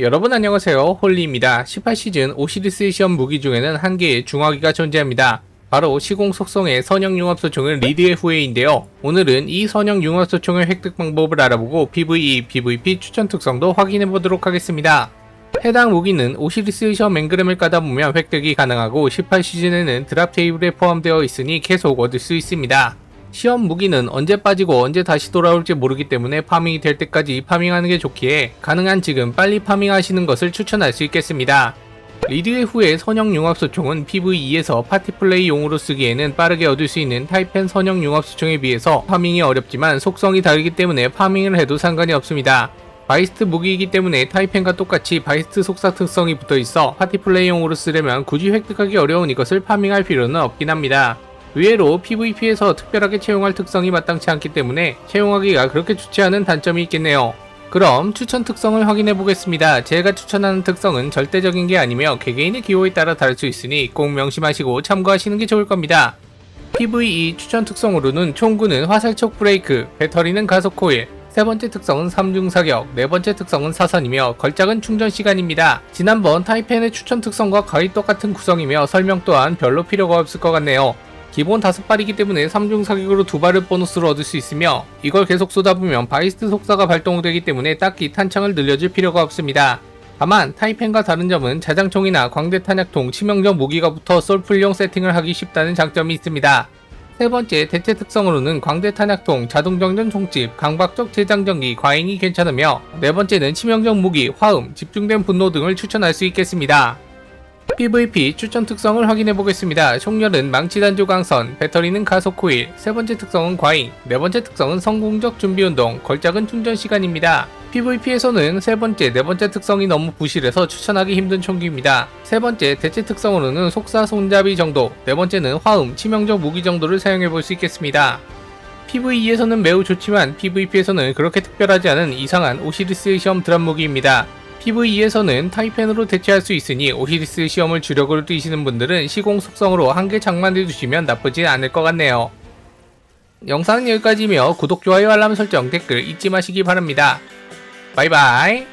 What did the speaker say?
여러분 안녕하세요. 홀리입니다. 18시즌 오시리스의 시험 무기 중에는 한 개의 중화기가 존재합니다. 바로 시공 속성의 선형 융합소총은 리드의 후예인데요. 오늘은 이 선형 융합소총의 획득 방법을 알아보고 PVE, PVP 추천 특성도 확인해 보도록 하겠습니다. 해당 무기는 오시리스의 시험 앵그램을 까다 보면 획득이 가능하고 18시즌에는 드랍 테이블에 포함되어 있으니 계속 얻을 수 있습니다 시험 무기는 언제 빠지고 언제 다시 돌아올지 모르기 때문에 파밍이 될 때까지 파밍하는 게 좋기에 가능한 지금 빨리 파밍하시는 것을 추천할 수 있겠습니다. 리드의 후에 선형 융합소총은 PVE에서 파티플레이용으로 쓰기에는 빠르게 얻을 수 있는 타이펜 선형 융합소총에 비해서 파밍이 어렵지만 속성이 다르기 때문에 파밍을 해도 상관이 없습니다. 바이스트 무기이기 때문에 타이펜과 똑같이 바이스트 속사 특성이 붙어 있어 파티플레이용으로 쓰려면 굳이 획득하기 어려운 이것을 파밍할 필요는 없긴 합니다. 의외로 PVP에서 특별하게 채용할 특성이 마땅치 않기 때문에 채용하기가 그렇게 좋지 않은 단점이 있겠네요. 그럼 추천 특성을 확인해 보겠습니다. 제가 추천하는 특성은 절대적인 게 아니며 개개인의 기호에 따라 다를 수 있으니 꼭 명심하시고 참고하시는 게 좋을 겁니다. PVE 추천 특성으로는 총구는 화살촉 브레이크, 배터리는 가속 코일, 세 번째 특성은 3중 사격, 네 번째 특성은 사선이며 걸작은 충전 시간입니다. 지난번 타이펜의 추천 특성과 거의 똑같은 구성이며 설명 또한 별로 필요가 없을 것 같네요. 기본 5발이기 때문에 3중 사격으로 2발을 보너스로 얻을 수 있으며 이걸 계속 쏟아부면 바이스트 속사가 발동되기 때문에 딱히 탄창을 늘려줄 필요가 없습니다. 다만 타이펜과 다른 점은 자장총이나 광대 탄약통, 치명적 무기가 붙어 솔풀용 세팅을 하기 쉽다는 장점이 있습니다. 세 번째 대체 특성으로는 광대 탄약통, 자동정전 총집, 강박적 재장전기, 과잉이 괜찮으며 네 번째는 치명적 무기, 화음, 집중된 분노 등을 추천할 수 있겠습니다. PVP 추천 특성을 확인해 보겠습니다. 총열은 망치 단조 강선, 배터리는 가속 코일, 세 번째 특성은 과잉, 네 번째 특성은 성공적 준비 운동, 걸작은 충전 시간입니다. PVP에서는 세 번째, 네 번째 특성이 너무 부실해서 추천하기 힘든 총기입니다. 세 번째 대체 특성으로는 속사 손잡이 정도, 네 번째는 화음, 치명적 무기 정도를 사용해 볼 수 있겠습니다. PVE에서는 매우 좋지만 PVP에서는 그렇게 특별하지 않은 이상한 오시리스의 시험 드랍 무기입니다. PVE에서는 타이펜으로 대체할 수 있으니 오시리스 시험을 주력으로 뛰시는 분들은 시공 속성으로 한 개 장만해 두시면 나쁘진 않을 것 같네요. 영상은 여기까지며 구독, 좋아요, 알람 설정, 댓글 잊지 마시기 바랍니다. 바이바이.